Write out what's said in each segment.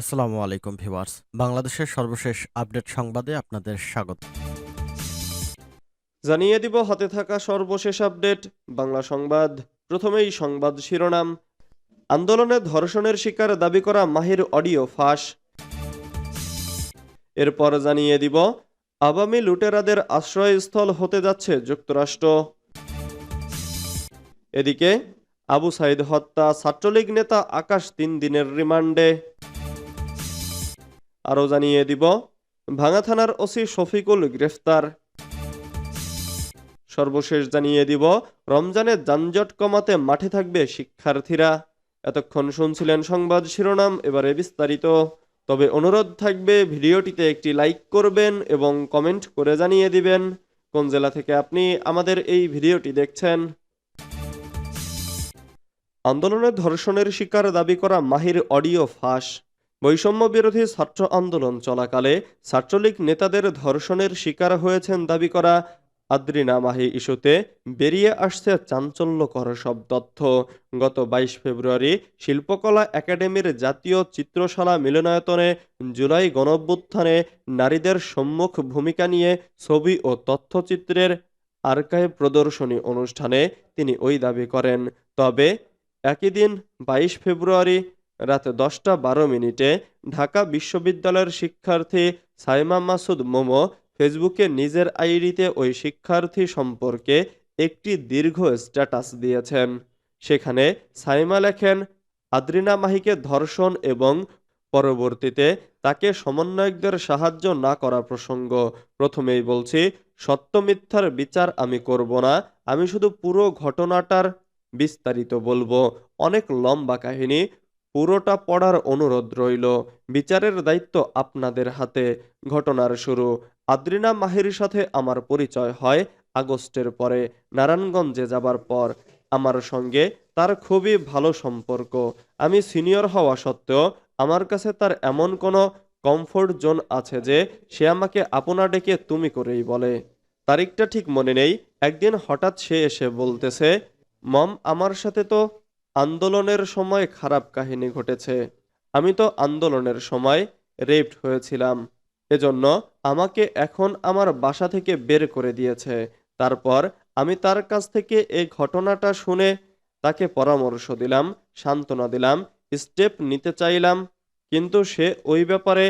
আসসালামু আলাইকুম ভিউয়ার্স। বাংলাদেশের সর্বশেষ আপডেট সংবাদে আপনাদের স্বাগত। জানিয়ে দিব হাতে থাকা সর্বশেষ আপডেট, বাংলা সংবাদ। প্রথমেই সংবাদ শিরোনাম। আন্দোলনে ধর্ষণের শিকার দাবি করা মাহির অডিও ফাঁস। এরপর জানিয়ে দিব, আওয়ামী লুটেরাদের আশ্রয়স্থল হতে যাচ্ছে যুক্তরাষ্ট্র। এদিকে, আবু সাইদ হত্যা ছাত্রলীগ নেতা আকাশ তিন দিনের রিমান্ডে। আরও জানিয়ে দিব, ভাঙা থানার ওসি শফিকুল গ্রেফতার। সর্বশেষ জানিয়ে দিব রমজানের যানজট কমাতে মাঠে থাকবে শিক্ষার্থীরা। এতক্ষণ শুনছিলেন সংবাদ শিরোনাম, এবারে বিস্তারিত। তবে অনুরোধ থাকবে, ভিডিওটিতে একটি লাইক করবেন এবং কমেন্ট করে জানিয়ে দিবেন, কোন জেলা থেকে আপনি আমাদের এই ভিডিওটি দেখছেন। আন্দোলনে ধর্ষণের শিকার দাবি করা মাহির অডিও ফাঁস। বৈষম্য বিরোধী ছাত্র আন্দোলন চলাকালে ছাত্রলীগ নেতাদের ধর্ষণের শিকার হয়েছেন দাবি করা আদ্রিনা মাহি ইস্যুতে বেরিয়ে আসছে চাঞ্চল্যকর সব তথ্য। গত বাইশ ফেব্রুয়ারি শিল্পকলা একাডেমির জাতীয় চিত্রশালা মিলনায়তনে জুলাই গণভ্যুত্থানে নারীদের সম্মুখ ভূমিকা নিয়ে ছবি ও তথ্যচিত্রের আর্কাইভ প্রদর্শনী অনুষ্ঠানে তিনি ওই দাবি করেন। তবে একই দিন বাইশ ফেব্রুয়ারি রাত দশটা বারো মিনিটে ঢাকা বিশ্ববিদ্যালয়ের শিক্ষার্থী সাইমা মাসুদ মোমো ফেসবুকে নিজের আইডিতে ওই শিক্ষার্থী সম্পর্কে একটি দীর্ঘ স্ট্যাটাস দিয়েছেন। সেখানে সাইমা লেখেন, আদ্রিনা মাহিকে ধর্ষণ এবং পরবর্তীতে তাকে সমন্বয়কদের সাহায্য না করা প্রসঙ্গ। প্রথমেই বলছি, সত্য মিথ্যার বিচার আমি করব না, আমি শুধু পুরো ঘটনাটার বিস্তারিত বলব। অনেক লম্বা কাহিনী পুরোটা পড়ার অনুরোধ রইল। বিচারের দায়িত্ব আপনাদের হাতে। ঘটনার শুরু। আদ্রিনা মাহির সাথে আমার পরিচয় হয় আগস্টের পরে, নারায়ণগঞ্জে যাবার পর। আমার সঙ্গে তার খুবই ভালো সম্পর্ক। আমি সিনিয়র হওয়া সত্ত্বেও আমার কাছে তার এমন কোনো কমফোর্ট জোন আছে যে সে আমাকে আপনা ডেকে তুমি করেই বলে। তারিখটা ঠিক মনে নেই। একদিন হঠাৎ সে এসে বলতেছে, মম, আমার সাথে তো আন্দোলনের সময় খারাপ কাহিনী ঘটেছে। আমি তো আন্দোলনের সময় রেপড হয়েছিলাম। এজন্য আমাকে এখন আমার বাসা থেকে বের করে দিয়েছে। তারপর আমি তার কাছ থেকে এই ঘটনাটা শুনে তাকে পরামর্শ দিলাম, সান্ত্বনা দিলাম স্টেপ নিতে চাইলাম, কিন্তু সে ওই ব্যাপারে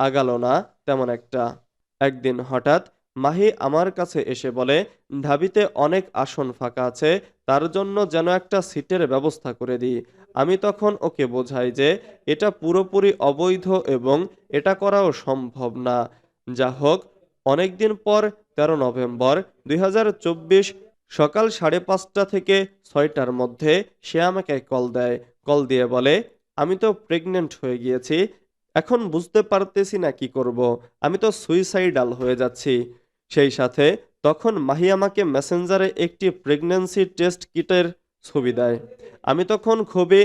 আগালো না তেমন একটা। একদিন হঠাৎ মাহি আমার কাছে এসে বলে, ঢাবিতে অনেক আসন ফাঁকা আছে, তার জন্য যেন একটা সিটের ব্যবস্থা করে দিই। আমি তখন ওকে বোঝাই যে, এটা পুরোপুরি অবৈধ এবং এটা করাও সম্ভব না। যা হোক, অনেকদিন পর তেরো নভেম্বর দুই হাজার চব্বিশ সকাল সাড়ে পাঁচটা থেকে ছয়টার মধ্যে সে আমাকে কল দেয়। কল দিয়ে বলে, আমি তো প্রেগনেন্ট হয়ে গিয়েছি, এখন বুঝতে পারতেছি না কি করব। আমি তো সুইসাইডাল হয়ে যাচ্ছি। সেই সাথে তখন মাহি আমাকে মেসেঞ্জারে একটি প্রেগন্যান্সি টেস্ট কিটের ছবি দেয়। আমি তখন খুবই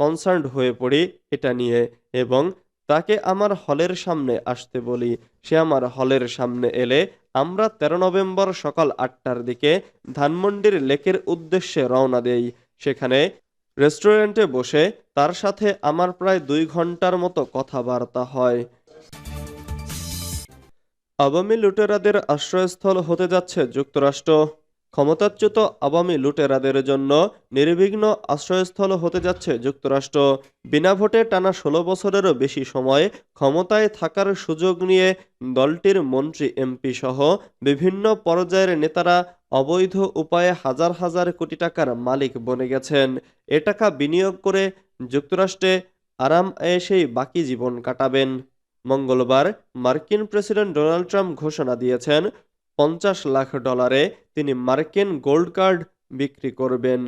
কনসার্নড হয়ে পড়ি এটা নিয়ে এবং তাকে আমার হলের সামনে আসতে বলি। সে আমার হলের সামনে এলে আমরা তেরো নভেম্বর সকাল আটটার দিকে ধানমন্ডির লেকের উদ্দেশ্যে রওনা দেই। সেখানে রেস্টুরেন্টে বসে তার সাথে আমার প্রায় দুই ঘণ্টার মতো কথাবার্তা হয়। আওয়ামী লুটেরাদের আশ্রয়স্থল হতে যাচ্ছে যুক্তরাষ্ট্র। ক্ষমতাচ্যুত আওয়ামী লুটেরাদের জন্য নির্বিঘ্ন আশ্রয়স্থল হতে যাচ্ছে যুক্তরাষ্ট্র। বিনা ভোটে টানা ষোলো বছরেরও বেশি সময় ক্ষমতায় থাকার সুযোগ নিয়ে দলটির মন্ত্রী, এমপি সহ বিভিন্ন পর্যায়ের নেতারা অবৈধ উপায়ে হাজার হাজার কোটি টাকার মালিক বনে গেছেন। এ টাকা বিনিয়োগ করে যুক্তরাষ্ট্রে আরাম এসেই বাকি জীবন কাটাবেন। মঙ্গলবার মার্কিন প্রেসিডেন্ট ডোনাল্ড ট্রাম্প ঘোষণা দিয়েছেন, পঞ্চাশ লাখ ডলারে তিনি মার্কিন গোল্ড কার্ড বিক্রি করবেন।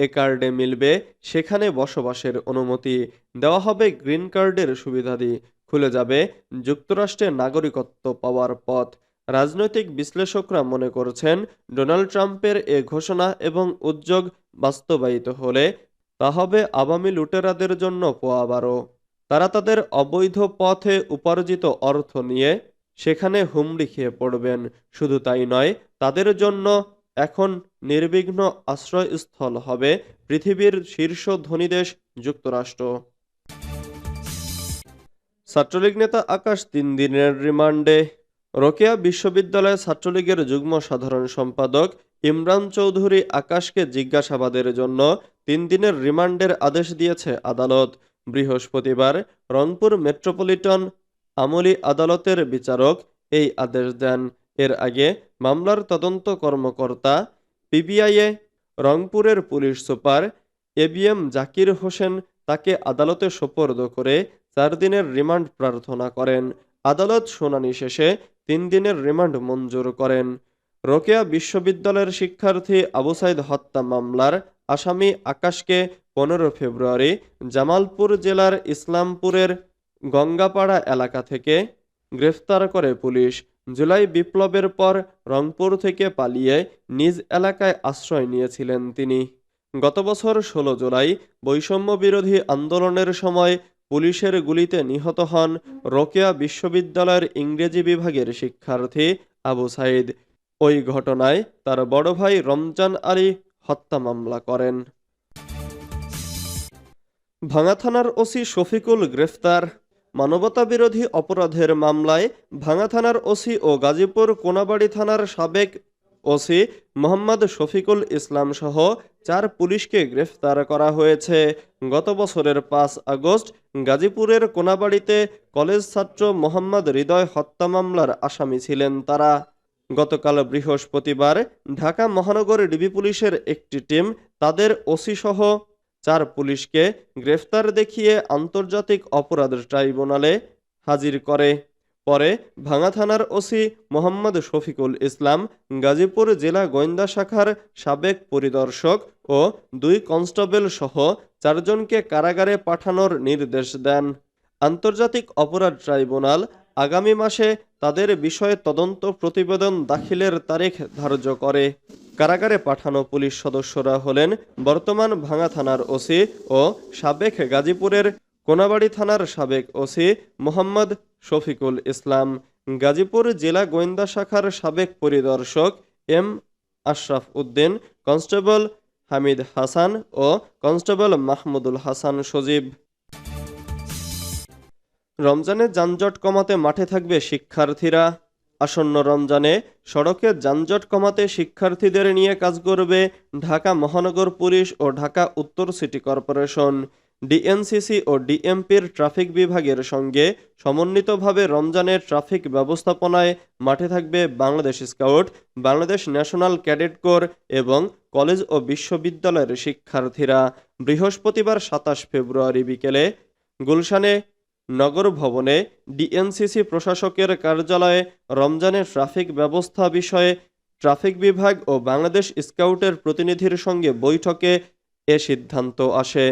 এ কার্ডে মিলবে সেখানে বসবাসের অনুমতি। দেওয়া হবে গ্রিন কার্ডের সুবিধাদি। খুলে যাবে যুক্তরাষ্ট্রে নাগরিকত্ব পাওয়ার পথ। রাজনৈতিক বিশ্লেষকরা মনে করছেন, ডোনাল্ড ট্রাম্পের এ ঘোষণা এবং উদ্যোগ বাস্তবায়িত হলে তা হবে আওয়ামী লুটেরাদের জন্য পোয়াবারও তারা তাদের অবৈধ পথে উপার্জিত অর্থ নিয়ে সেখানে হুমড়ি খেয়ে পড়বেন। শুধু তাই নয়, তাদের জন্য এখন নির্বিঘ্ন আশ্রয়স্থল হবে পৃথিবীর শীর্ষ ধনী দেশ যুক্তরাষ্ট্র। ছাত্রলীগ নেতা আকাশ তিন দিনের রিমান্ডে। রোকেয়া বিশ্ববিদ্যালয় ছাত্রলীগের যুগ্ম সাধারণ সম্পাদক ইমরান চৌধুরী আকাশকে জিজ্ঞাসাবাদের জন্য তিন দিনের রিমান্ডের আদেশ দিয়েছে আদালত। বৃহস্পতিবার রংপুর মেট্রোপলিটন আমলি আদালতের বিচারক এই আদেশ দেন। এর আগে মামলার তদন্ত কর্মকর্তা, পিবিআইয়ে রংপুরের police super ABM Zakir Hossain তাকে আদালতে সোপর্দ করে চার দিনের রিমান্ড প্রার্থনা করেন। আদালত শুনানি শেষে তিন দিনের রিমান্ড মঞ্জুর করেন। রোকেয়া বিশ্ববিদ্যালয়ের শিক্ষার্থী আবু সাইদ হত্যা মামলার আসামি আকাশকে পনেরো ফেব্রুয়ারি জামালপুর জেলার ইসলামপুরের গঙ্গাপাড়া এলাকা থেকে গ্রেফতার করে পুলিশ। জুলাই বিপ্লবের পর রংপুর থেকে পালিয়ে নিজ এলাকায় আশ্রয় নিয়েছিলেন তিনি। গত বছর ষোলো জুলাই বৈষম্য বিরোধী আন্দোলনের সময় পুলিশের গুলিতে নিহত হন রোকেয়া বিশ্ববিদ্যালয়ের ইংরেজি বিভাগের শিক্ষার্থী আবু সাইদ ওই ঘটনায় তার বড় ভাই রমজান আলী হত্যা মামলা করেন। ভাঙা থানার ওসি শফিকুল গ্রেফতার। মানবতাবিরোধী অপরাধের মামলায় ভাঙা থানার ওসি ও গাজীপুর কোনাবাড়ি থানার সাবেক ওসি মোহাম্মদ শফিকুল ইসলাম সহ চার পুলিশকে গ্রেফতার করা হয়েছে। গত বছরের পাঁচ আগস্ট গাজীপুরের কোনাবাড়িতে কলেজ ছাত্র মোহাম্মদ হৃদয় হত্যা মামলার আসামি ছিলেন তারা। গতকাল বৃহস্পতিবার ঢাকা মহানগর ডিবি পুলিশের একটি টিম তাদের ওসি সহ চার পুলিশকে গ্রেফতার দেখিয়ে আন্তর্জাতিক অপরাধ ট্রাইব্যুনালে হাজির করে। পরে ভাঙা থানার ওসি মোহাম্মদ শফিকুল ইসলাম গাজীপুর জেলা গোয়েন্দা শাখার সাবেক পরিদর্শক ও দুই কনস্টেবল সহ চারজনকে কারাগারে পাঠানোর নির্দেশ দেন। আন্তর্জাতিক অপরাধ ট্রাইব্যুনাল আগামী মাসে তাদের বিষয়ে তদন্ত প্রতিবেদন দাখিলের তারিখ ধার্য করে। কারাগারে পাঠানো পুলিশ সদস্যরা হলেন বর্তমান ভাঙা থানার ওসি ও সাবেক গাজীপুরের কোনাবাড়ি থানার সাবেক ওসি মোহাম্মদ শফিকুল ইসলাম। গাজীপুর জেলা গোয়েন্দা শাখার সাবেক পরিদর্শক এম আশরাফ উদ্দিন, কনস্টেবল হামিদ হাসান ও কনস্টেবল মাহমুদুল হাসান সজীব। রমজানের যানজট কমাতে মাঠে থাকবে শিক্ষার্থীরা। আসন্ন রমজানে সড়কে যানজট কমাতে শিক্ষার্থীদের নিয়ে কাজ করবে ঢাকা মহানগর পুলিশ ও ঢাকা উত্তর সিটি কর্পোরেশন। ডিএনসিসি ও ডিএমপির ট্রাফিক বিভাগের সঙ্গে সমন্বিতভাবে রমজানের ট্রাফিক ব্যবস্থাপনায় মাঠে থাকবে Bangladesh scout, Bangladesh national cadet corps এবং কলেজ ও বিশ্ববিদ্যালয়ের শিক্ষার্থীরা। বৃহস্পতিবার সাতাশ ফেব্রুয়ারি বিকেলে গুলশানে নগর ভবনে ডিএনসিসি প্রশাসকের কার্যালয়ে রমজানের ট্রাফিক ব্যবস্থা বিষয়ে ট্রাফিক বিভাগ ও বাংলাদেশ স্কাউটের প্রতিনিধির সঙ্গে বৈঠকে এ সিদ্ধান্ত আসে।